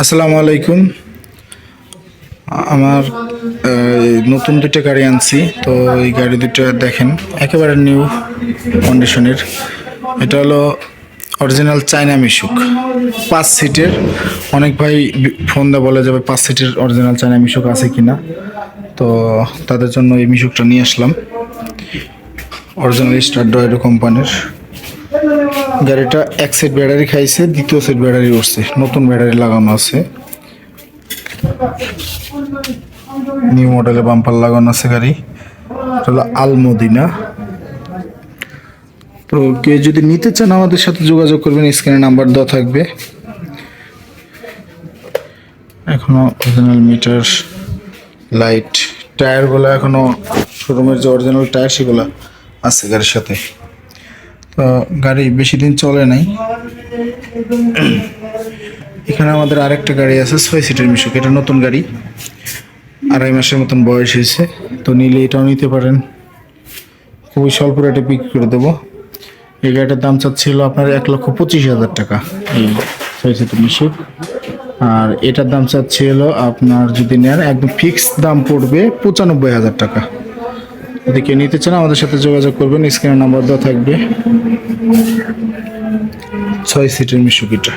আসসালামু আলাইকুম। আমার নতুন দুটো গাড়ি আনছি, তো এই গাড়ি দুটো দেখেন, একেবারে নিউ কন্ডিশনের। এটা হলো অরিজিনাল চায়না মিশুক। পাঁচ সিটের, অনেক ভাই ফোন দিয়ে বলে যাবে পাঁচ সিটের অরিজিনাল চায়না মিশুক আছে কি না তো তাদের জন্য এই মিশুকটা নিয়ে আসলাম। অরিজিনাল স্টার ডয়েডো কোম্পানির। গাড়িটা এক সেট ব্যাটারি খাইছে, দ্বিতীয় সেট ব্যাটারি উঠছে। নতুন ব্যাটারি লাগানো আছে। নিউ মডেলে বাম্পার লাগানো আছে গাড়ি। এটা হলো আলমদিনা। তো কেউ যদি নিতে চান আমাদের সাথে যোগাযোগ করবেন, স্ক্রিনে নাম্বার দেওয়া থাকবে। এখনও অরিজিনাল মিটার লাইট টায়ারগুলো এখনও শোরুমের যে অরিজিনাল টায়ার সেগুলো আছে গাড়ির সাথে। তো গাড়ি বেশি দিন চলে নাই। এখানে আমাদের আরেকটা গাড়ি আছে ছয় সিটের মিশুক। এটা নতুন গাড়ি। আড়াই মাসের মতন বয়স হয়েছে। তো নিলে এটাও নিতে পারেন। খুবই স্বল্প রেটে বিক্রি করে দেবো। এই গাড়িটার দাম চাচ্ছিল আপনার এক লক্ষ পঁচিশ হাজার টাকা। এই ছয় সিটের মিশুক। আর এটার দাম চাচ্ছিল আপনার যদি নেন একদম ফিক্সড দাম পড়বে পঁচানব্বই হাজার টাকা। যদি কেউ নিতে চান, আমাদের সাথে যোগাযোগ করবেন। স্ক্রিনের নাম্বার দেওয়া থাকবে। ছয় সিটের মিশুক এটা